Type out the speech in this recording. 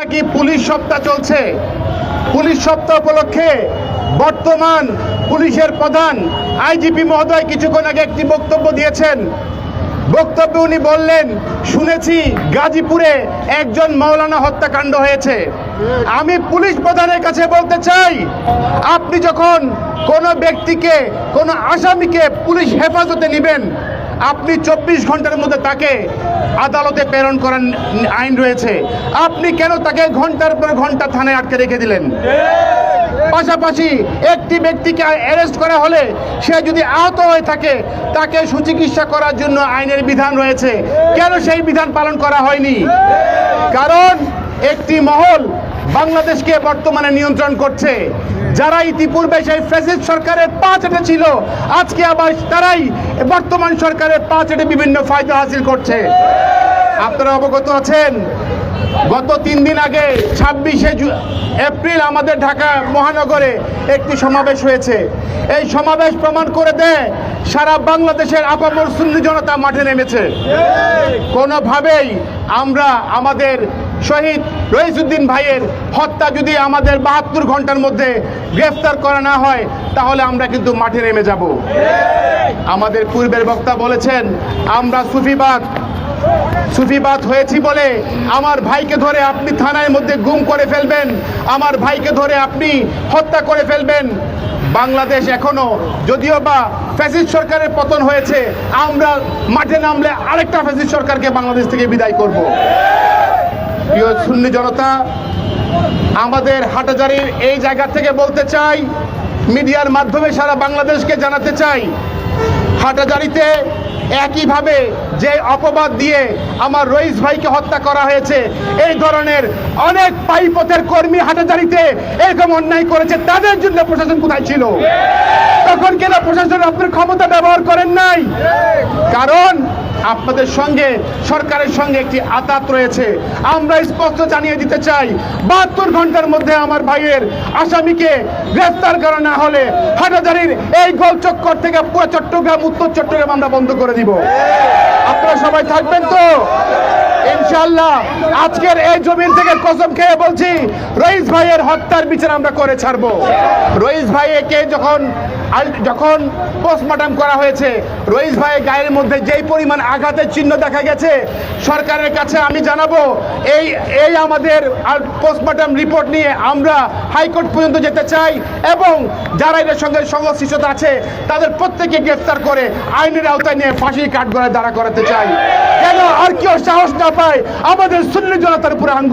নাকি পুলিশ সপ্তাহ চলছে? পুলিশ সপ্তাহ উপলক্ষে বর্তমান পুলিশের প্রধান আইজিপি মহোদয় কিছুক্ষণ আগে একটি বক্তব্য দিয়েছেন। বক্তব্যে উনি বললেন, শুনেছি গাজীপুরে একজন মাওলানা হত্যাকাণ্ড হয়েছে। আমি পুলিশ প্রধানের কাছে বলতে চাই, আপনি যখন কোনো ব্যক্তিকে, কোনো আসামিকে পুলিশ হেফাজতে নেবেন আপনি চব্বিশ ঘণ্টার মধ্যে তাকে আদালতে প্রেরণ করার আইন রয়েছে। আপনি কেন তাকে ঘণ্টার পর ঘণ্টা থানায় আটকে রেখে দিলেন? পাশাপাশি একটি ব্যক্তিকে অ্যারেস্ট করা হলে সে যদি আহত হয়ে থাকে, তাকে সুচিকিৎসা করার জন্য আইনের বিধান রয়েছে। কেন সেই বিধান পালন করা হয়নি? কারণ একটি মহল বাংলাদেশকে বর্তমানে নিয়ন্ত্রণ করছে। যারা ইতিপূর্বে সেই ফ্যাসিস্ট সরকারের পা চেটে ছিল, আজকে আবার তারাই বর্তমান সরকারের পা চেটে বিভিন্ন ফায়দা হাসিল করছে। আপনারা অবগত আছেন গত তিন দিন আগে ছাব্বিশে এপ্রিল আমাদের ঢাকা মহানগরে একটি সমাবেশ হয়েছে। এই সমাবেশ প্রমাণ করে দেয়, সারা বাংলাদেশের আপামর সুন্নি জনতা মাঠে নেমেছে। কোনোভাবেই আমরা আমাদের শহীদ রইসুদ্দিন ভাইয়ের হত্যা যদি আমাদের বাহাত্তর ঘণ্টার মধ্যে গ্রেফতার করা না হয়, তাহলে আমরা কিন্তু মাঠে নেমে যাব। আমাদের পূর্বের বক্তা বলেছেন, আমরা সুফিবাদ সুফিবাদ হয়েছি বলে আমার ভাইকে ধরে আপনি থানার মধ্যে গুম করে ফেলবেন। আমার ভাইকে ধরে আপনি হত্যা করে ফেলবেন। বাংলাদেশ এখনও, যদিও বা ফ্যাসিস্ট সরকারের পতন হয়েছে, আমরা মাঠে নামলে আরেকটা ফ্যাসিস্ট সরকারকে বাংলাদেশ থেকে বিদায় করব। প্রিয় সুন্নি জনতা, আমাদের হাটাজারির এই জায়গা থেকে বলতে চাই, মিডিয়ার মাধ্যমে সারা বাংলাদেশকে জানাতে চাই, হাটাজারিতে একইভাবে যে অপবাদ দিয়ে আমার রইস ভাইকে হত্যা করা হয়েছে, এই ধরনের অনেক পাইপথের কর্মী হাটাজারিতে এরকম অন্যায় করেছে, তাদের জন্য প্রশাসন কোথায় ছিল? তখন কেন প্রশাসন আপনার ক্ষমতা ব্যবহার করেন নাই? কারণ আপনাদের সঙ্গে, সরকারের সঙ্গে একটি আতাত রয়েছে। আমরা স্পষ্ট জানিয়ে দিতে চাই, বাহাত্তর ঘণ্টার মধ্যে আমার ভাইয়ের আসামিকে গ্রেফতার করা না হলে হাটাজারির এই গোল চক্কর থেকে পুরো চট্টগ্রাম, উত্তর চট্টগ্রাম আমরা বন্ধ করে দিব। আপনারা সবাই থাকবেন তো? ইনশাল্লাহ আজকের এই জমিন থেকে কসম খেয়ে বলছি, রইস ভাইয়ের হত্যার বিচার আমরা করে ছাড়বো। রইস ভাইকে যখন যখন পোস্টমর্টম করা হয়েছে, রইস ভাইয়ের গায়ের মধ্যে যেই পরিমাণ আঘাতের চিহ্ন দেখা গেছে, সরকারের কাছে আমি জানাব, এই এই আমাদের আর পোস্টমর্টম রিপোর্ট নিয়ে আমরা হাইকোর্ট পর্যন্ত যেতে চাই এবং যারা এদের সঙ্গে সংশ্লিষ্টতা আছে, তাদের প্রত্যেকে গ্রেফতার করে আইনের আওতায় নিয়ে ফাঁসি কাঠগড়ায় দাঁড়া করাতে চাই। কেন? আর কেউ সাহস পায় আমাদের সুন্নি জনতার উপরে আঙ্গুল